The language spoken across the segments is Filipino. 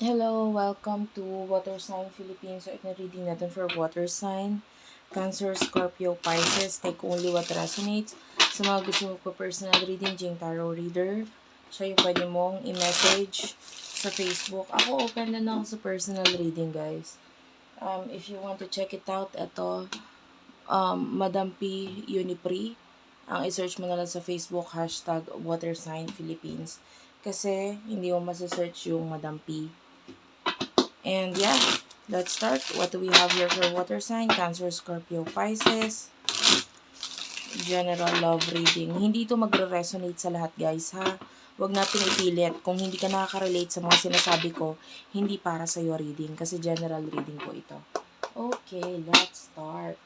Hello, welcome to Water Sign Philippines. So, ito na reading natin for Water Sign. Cancer, Scorpio, Pisces. Take only what resonates. Sa mga gusto mo personal reading, Jing Tarot Reader. Siya yung pwede mong i-message sa Facebook. Ako open na ako sa personal reading, guys. Um, if you want to check it out, ito, um, Madam P. Unipri. Ang i-search mo na lang sa Facebook, hashtag Water Sign Philippines. Kasi, hindi mo masasearch yung Madam P. And yeah, let's start. What do we have here for water sign? Cancer, Scorpio, Pisces. General love reading. Hindi ito magre-resonate sa lahat guys ha. Huwag natin ipilit. Kung hindi ka nakaka-relate sa mga sinasabi ko, hindi para sa iyo reading. Kasi general reading po ito. Okay, let's start.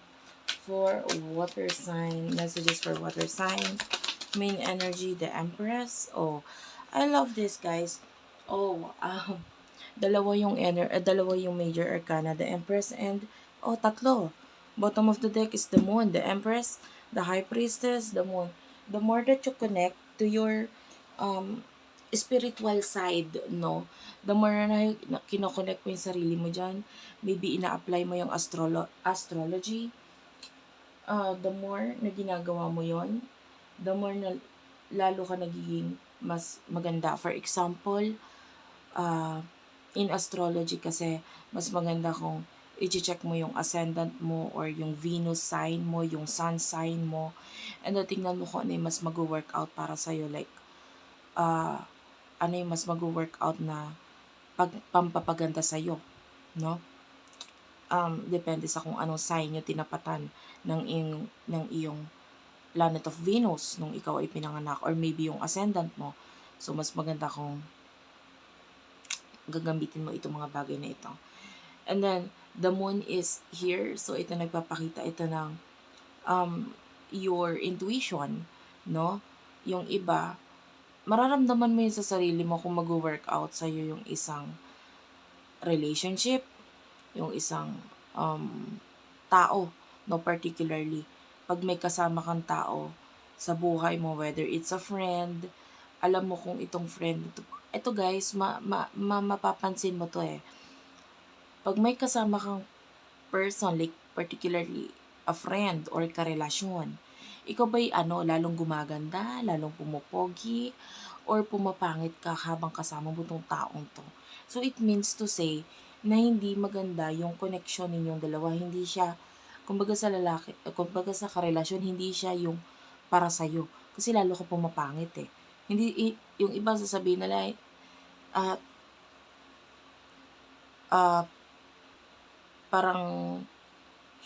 For water sign. Messages for water sign. Main energy, the Empress. Oh, I love this guys. Oh, um, dalawa yung ener uh, dalawa yung major arcana, the Empress and oh, tatlo. Bottom of the deck is the Moon, the Empress, the High Priestess, the Moon. The more that you connect to your um spiritual side, no, the more na, na kinoconnect mo yung sarili mo dyan, maybe ina-apply mo yung astrolo astrology, uh, the more na ginagawa mo yon the more na lalo ka nagiging mas maganda. For example, uh, in astrology kasi mas maganda kung i-check mo yung ascendant mo or yung Venus sign mo, yung sun sign mo. And then, tingnan mo kung ano yung mas mag-work out para sa'yo. Like, uh, ano yung mas mag-work out na pag, pampapaganda sa'yo. No? Um, depende sa kung anong sign yung tinapatan ng, iyong, ng iyong planet of Venus nung ikaw ay pinanganak or maybe yung ascendant mo. So, mas maganda kung gagamitin mo itong mga bagay na ito. And then, the moon is here. So, ito nagpapakita ito ng um, your intuition, no? Yung iba, mararamdaman mo yun sa sarili mo kung mag-workout sa'yo yung isang relationship, yung isang um, tao, no? Particularly, pag may kasama kang tao sa buhay mo, whether it's a friend, alam mo kung itong friend, ito, ito guys, ma, ma, ma, mapapansin mo to eh. Pag may kasama kang person, like particularly a friend or karelasyon, ikaw ba'y ano, lalong gumaganda, lalong pumupogi, or pumapangit ka habang kasama mo tong taong to. So it means to say na hindi maganda yung connection ninyong dalawa. Hindi siya, kumbaga sa lalaki, kumbaga sa karelasyon, hindi siya yung para sa'yo. Kasi lalo ka pumapangit eh. Hindi, yung iba sasabihin nila, at uh, parang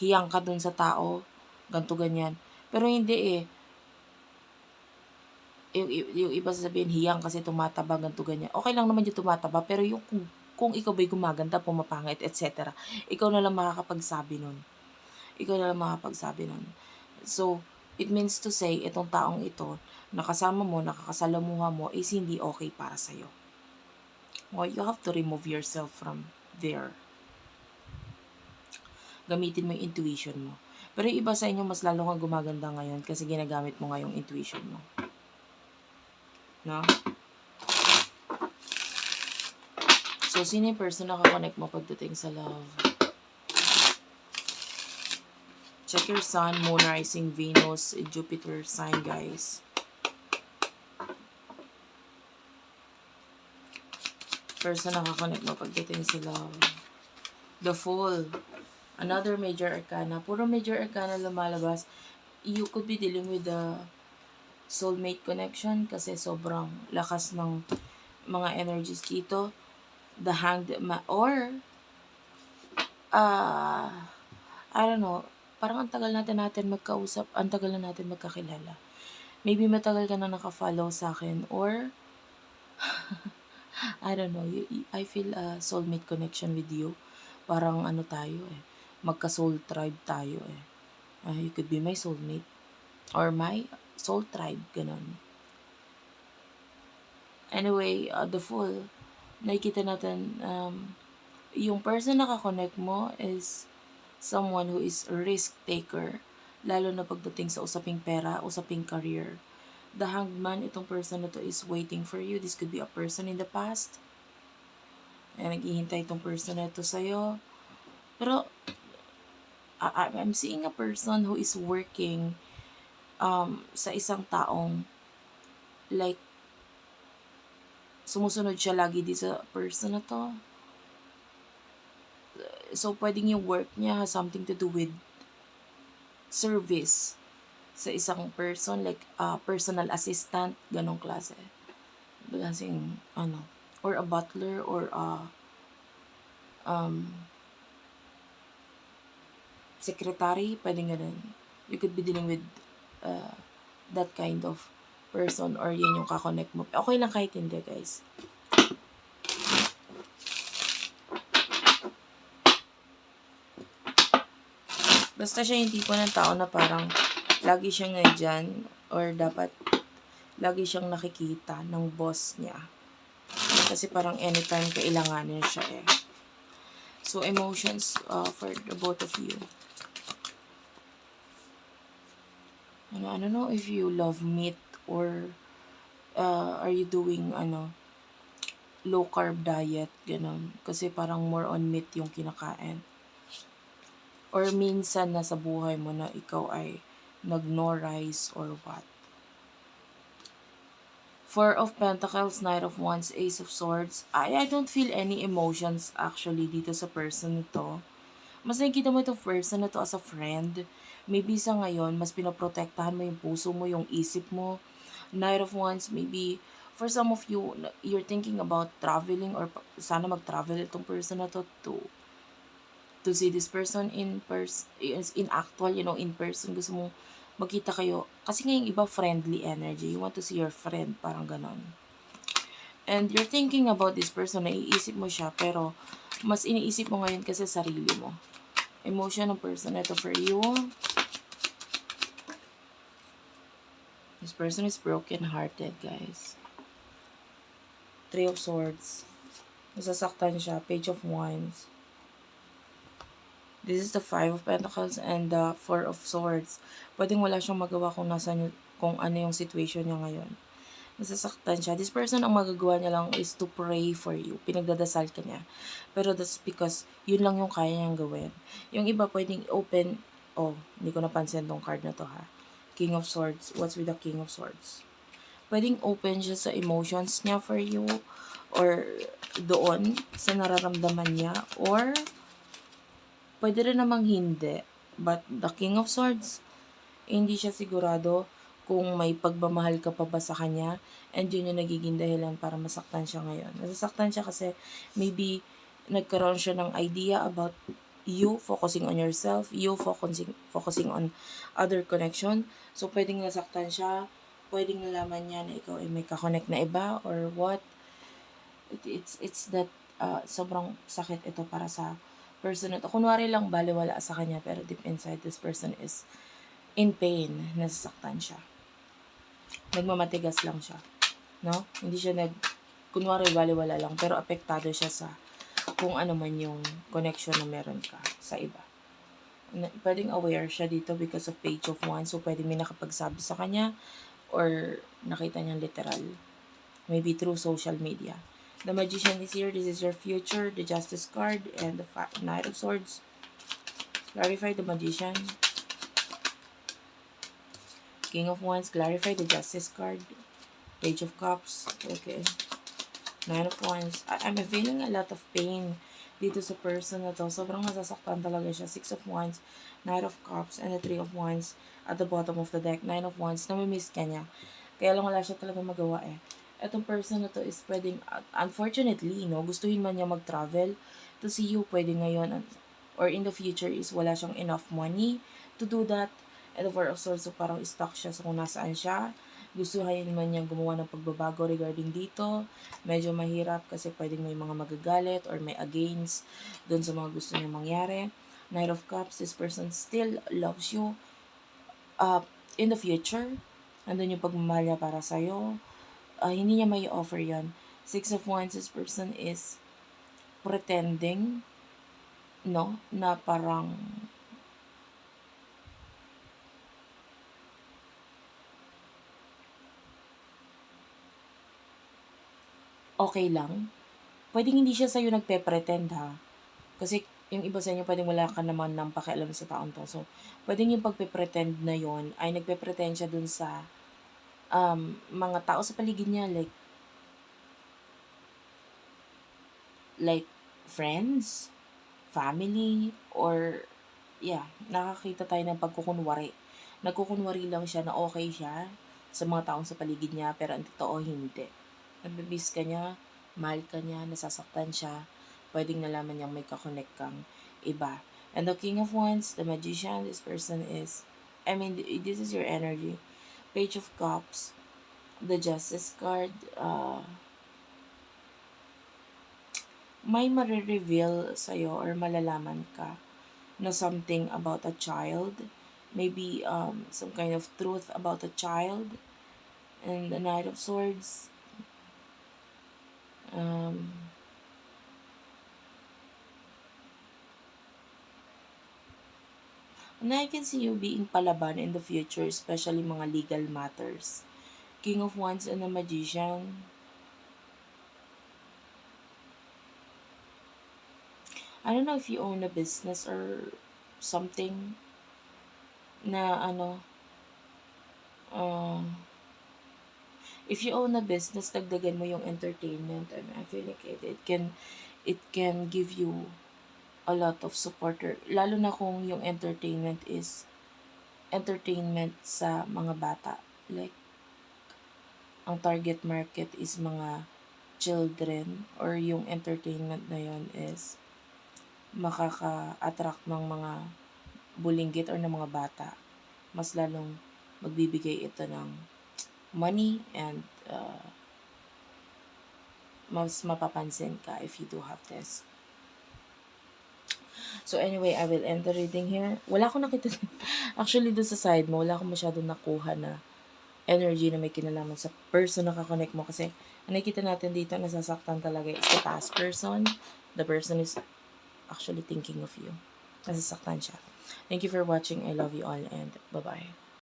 hiyang ka dun sa tao, ganto ganyan. Pero hindi eh. Yung, yung iba sasabihin, hiyang kasi tumataba, ganto ganyan. Okay lang naman yung tumataba, pero yung kung, kung ikaw ba'y gumaganda, pumapangit, etc. Ikaw na lang makakapagsabi nun. Ikaw na lang makakapagsabi nun. So, it means to say, itong taong ito, nakasama mo, nakakasalamuha mo, is hindi okay para sa'yo. Well, you have to remove yourself from there. Gamitin mo yung intuition mo. Pero yung iba sa inyo, mas lalo kang gumaganda ngayon kasi ginagamit mo nga yung intuition mo. No? So, sino yung person na kakonect mo pagdating sa love? Check your sun, moon, rising, Venus, Jupiter sign, guys. Person na nakakonect mo pagdating sa love. The Fool. Another major arcana. Puro major arcana lumalabas. You could be dealing with the soulmate connection kasi sobrang lakas ng mga energies dito. The Hanged Ma or uh, I don't know, parang ang tagal natin natin magkausap, ang tagal na natin magkakilala. Maybe matagal ka na naka-follow sa akin or I don't know, I feel a soulmate connection with you. Parang ano tayo eh, magka-soul tribe tayo eh. Uh, you could be my soulmate or my soul tribe, ganun. Anyway, uh, the full, nakikita natin, um, yung person na kakonect mo is someone who is risk taker, lalo na pagdating sa usaping pera, usaping career the hanged man, itong person na to is waiting for you. This could be a person in the past. Ayan, naghihintay itong person na ito sa'yo. Pero, I- I'm seeing a person who is working um, sa isang taong like sumusunod siya lagi di sa person na to. So, pwedeng yung work niya has something to do with service sa isang person, like uh, personal assistant, ganong klase. Klaseng, ano, or a butler, or a um, secretary, pwedeng ganun. You could be dealing with uh, that kind of person or yun yung kakonect mo. Okay lang kahit hindi, guys. Basta siya yung tipo ng tao na parang lagi siyang nandyan or dapat lagi siyang nakikita ng boss niya. Kasi parang anytime kailanganin siya eh. So, emotions uh, for the both of you. Ano, I don't know if you love meat or uh, are you doing ano low carb diet, ganon. Kasi parang more on meat yung kinakain. Or minsan nasa buhay mo na ikaw ay nag-no rice or what. Four of Pentacles, Knight of Wands, Ace of Swords. I, I don't feel any emotions actually dito sa person nito. Mas nakikita mo itong person na to as a friend. Maybe sa ngayon, mas pinoprotektahan mo yung puso mo, yung isip mo. Knight of Wands, maybe for some of you, you're thinking about traveling or sana mag-travel itong person na to to to see this person in person in actual you know in person. Gusto mo magkita kayo. Kasi ngayong iba friendly energy. You want to see your friend parang ganon. And you're thinking about this person naiisip mo siya pero mas iniisip mo ngayon kasi sarili mo. Emotion ng person ito for you. This person is broken hearted guys. Three of swords. Nasasaktan siya. Page of wands This is the Five of Pentacles and the Four of Swords. Pwedeng wala siyang magawa kung nasa kung ano yung situation niya ngayon. Nasasaktan siya. This person, ang magagawa niya lang is to pray for you. Pinagdadasal ka niya. Pero that's because yun lang yung kaya niyang gawin. Yung iba pwedeng open, oh, hindi ko napansin tong card na to ha. King of Swords. What's with the King of Swords? Pwedeng open siya sa emotions niya for you or doon sa nararamdaman niya or Pwede rin namang hindi. But the King of Swords, hindi siya sigurado kung may pagmamahal ka pa ba sa kanya and yun yung nagiging dahilan para masaktan siya ngayon. Nasasaktan siya kasi maybe nagkaroon siya ng idea about you focusing on yourself, you focusing focusing on other connection. So pwedeng nasaktan siya, pwedeng nalaman niya na ikaw ay may kakonect na iba or what. It, it's it's that uh, sobrang sakit ito para sa person na to. Kunwari lang baliwala sa kanya pero deep inside this person is in pain, nasasaktan siya. Nagmamatigas lang siya. No? Hindi siya nag, kunwari baliwala lang pero apektado siya sa kung ano man yung connection na meron ka sa iba. Pwedeng aware siya dito because of page of one. So, pwedeng may nakapagsabi sa kanya or nakita niyang literal. Maybe through social media. The Magician is here. This is your future. The Justice card and the Knight of Swords. Clarify the Magician. King of Wands. Clarify the Justice card. Page of Cups. Okay. Nine of Wands. I- I'm feeling a lot of pain dito sa person na to. Sobrang nasasaktan talaga siya. Six of Wands. Knight of Cups. And the Three of Wands at the bottom of the deck. Nine of Wands. Namimiss ka niya. Kaya lang wala siya talaga magawa eh etong person na to is pwedeng, uh, unfortunately, no, gustuhin man niya mag-travel to see you, pwede ngayon, uh, or in the future is wala siyang enough money to do that. And of Swords, so parang stuck siya sa kung nasaan siya. Gusto hayin man niya gumawa ng pagbabago regarding dito. Medyo mahirap kasi pwedeng may mga magagalit or may against dun sa mga gusto niya mangyari. Knight of Cups, this person still loves you. Uh, in the future, andun yung pagmamahal niya para sa'yo uh, hindi niya may offer yan. Six of Wands, this person is pretending, no, na parang okay lang pwedeng hindi siya sa'yo nagpe-pretend ha. Kasi yung iba sa inyo pwedeng wala ka naman ng pakialam sa taong to. So, pwedeng yung pagpe-pretend na yon ay nagpe-pretend siya dun sa um, mga tao sa paligid niya like like friends, family, or yeah, nakakita tayo ng pagkukunwari. Nagkukunwari lang siya na okay siya sa mga taong sa paligid niya, pero ang totoo hindi. Nabibis ka niya, mahal ka niya, nasasaktan siya, pwedeng nalaman niyang may kakonect kang iba. And the King of Wands, the Magician, this person is, I mean, this is your energy. Page of Cups, the Justice card, uh, may marireveal sa'yo or malalaman ka na something about a child. Maybe um, some kind of truth about a child. And the Knight of Swords. Um, and I can see you being palaban in the future, especially mga legal matters. King of Wands and the Magician. I don't know if you own a business or something na ano, uh, if you own a business, dagdagan mo yung entertainment. And I feel like it, it can, it can give you a lot of supporter. Lalo na kung yung entertainment is entertainment sa mga bata. Like, ang target market is mga children or yung entertainment na yon is makaka-attract ng mga bulinggit or ng mga bata. Mas lalong magbibigay ito ng money and uh, mas mapapansin ka if you do have this. So anyway, I will end the reading here. Wala akong nakita. Actually, doon sa side mo, wala akong masyadong nakuha na energy na may kinalaman sa person na kakonect mo. Kasi, ang nakikita natin dito, nasasaktan talaga is the past person. The person is actually thinking of you. Nasasaktan siya. Thank you for watching. I love you all and bye-bye.